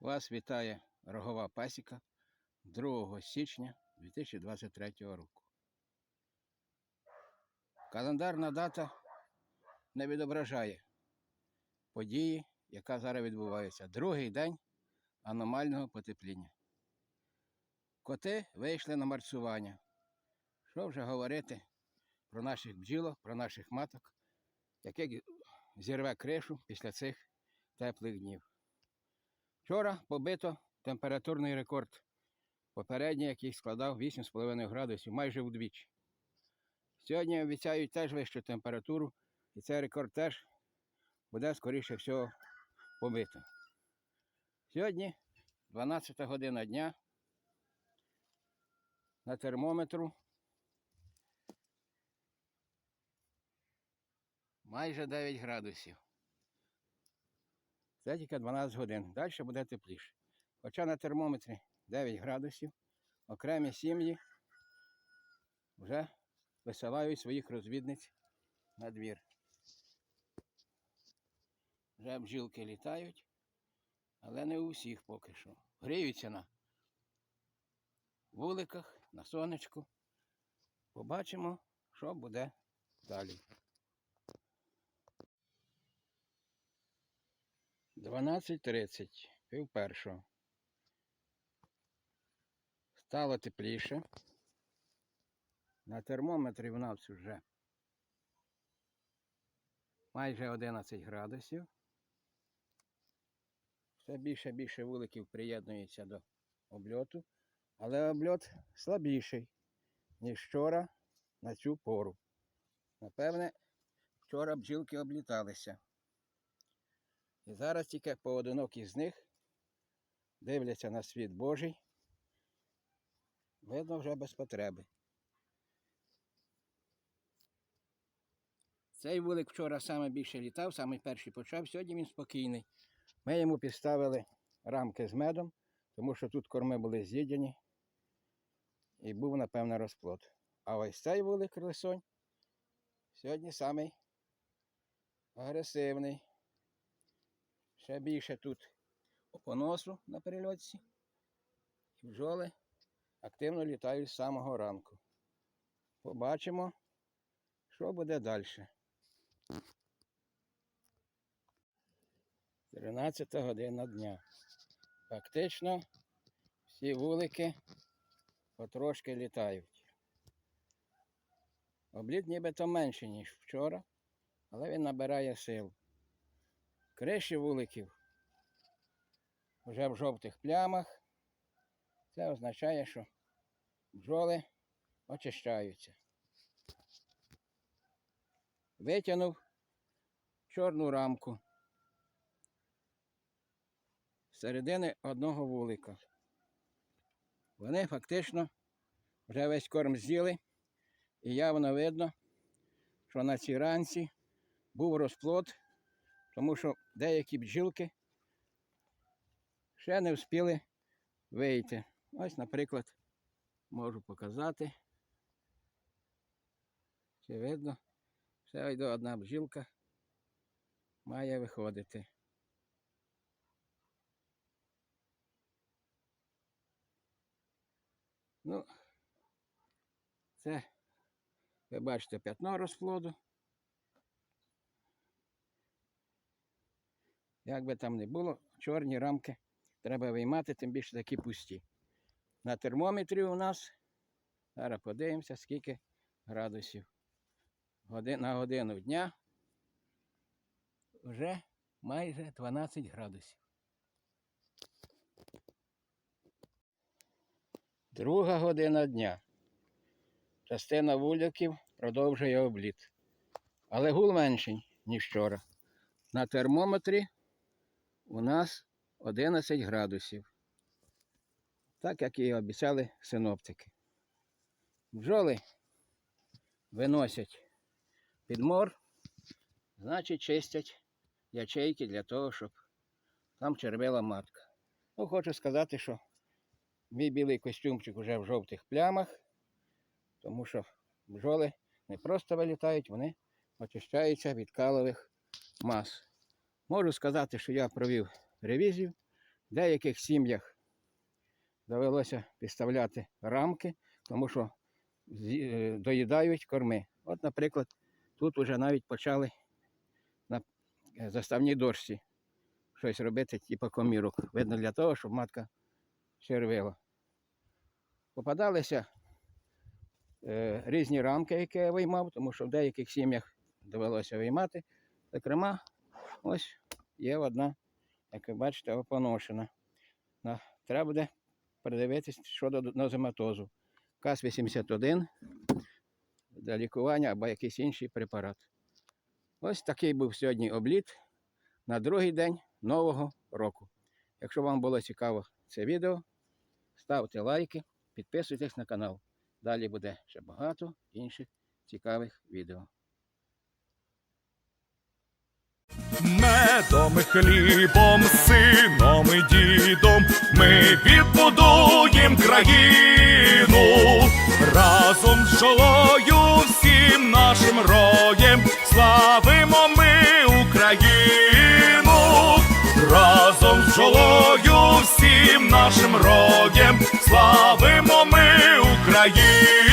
Вас вітає рогова пасіка 2 січня 2023 року. Календарна дата не відображає події, яка зараз відбувається. Другий день аномального потепління. Коти вийшли на марцювання. Що вже говорити про наших бджілок, про наших маток, яке зірве кришу після цих теплих днів. Вчора побито температурний рекорд. Попередній, який складав 8,5 градусів, майже вдвічі. Сьогодні обіцяють теж вищу температуру, і цей рекорд теж буде, скоріше всього, побито. Сьогодні 12 година дня. На термометру майже 9 градусів. Це тільки 12 годин. Далі буде тепліше. Хоча на термометрі 9 градусів, окремі сім'ї вже висилають своїх розвідниць на двір. Вже бджілки літають, але не у всіх поки що. Гріються на вуликах, на сонечку. Побачимо, що буде далі. 12.30, пів першого. Стало тепліше. На термометрі в нас вже майже 11 градусів. Все більше більше вуликів приєднується до обльоту, але обльот слабіший, ніж вчора на цю пору. Напевне, вчора бджілки обліталися. І зараз тільки поодинокі з них дивляться на світ Божий. Видно вже без потреби. Цей вулик вчора саме більше літав, саме перший почав, сьогодні він спокійний. Ми йому підставили рамки з медом, тому що тут корми були з'їдені і був, напевно, розплод. А ось цей вулик лисонь сьогодні самий агресивний. Ще більше тут поносу на перельотці. І бджоли активно літають з самого ранку. Побачимо, що буде далі. 13 година дня. Фактично всі вулики потрошки літають. Обліт нібито менше, ніж вчора, але він набирає сил. Криші вуликів вже в жовтих плямах. Це означає, що бджоли очищаються. Витягнув чорну рамку з середини одного вулика. Вони фактично вже весь корм з'їли, і явно видно, що на цій ранці був розплод, тому що деякі бджілки ще не встигли вийти. Ось, наприклад, можу показати. Чи видно? Ще йде одна бджілка має виходити. Ну, це, ви бачите, п'ятно розплоду. Як би там не було, чорні рамки треба виймати, тим більше такі пусті. На термометрі у нас, зараз подивимося, скільки градусів. Годи- На годину дня вже майже 12 градусів. Друга година дня. Частина вуликів продовжує обліт. Але гул менший, ніж вчора. На термометрі у нас 11 градусів. Так як і обіцяли синоптики. Бджоли виносять підмор, значить чистять ячейки для того, щоб там червила матка. Ну, хочу сказати, що мій білий костюмчик вже в жовтих плямах, тому що бджоли не просто вилітають, вони очищаються від калових мас. Можу сказати, що я провів ревізію В деяких сім'ях довелося підставляти рамки, тому що е, доїдають корми. От, наприклад, тут вже навіть почали на е, заставній дошці щось робити, типу комірок. Видно для того, щоб матка червила. Попадалися е, різні рамки, які я виймав, тому що в деяких сім'ях довелося виймати. Зокрема, ось є одна, як ви бачите, поношена. На, треба буде передивитись щодо нозематозу. КАС-81 для лікування або якийсь інший препарат. Ось такий був сьогодні обліт на другий день нового року. Якщо вам було цікаво це відео, ставте лайки, підписуйтесь на канал. Далі буде ще багато інших цікавих відео. Медом, хлібом, сином і дідом. Ми відбудуєм країну. Разом з жолою всім нашим роєм славимо ми Україну, разом з жолою всім нашим роєм славимо ми Україну.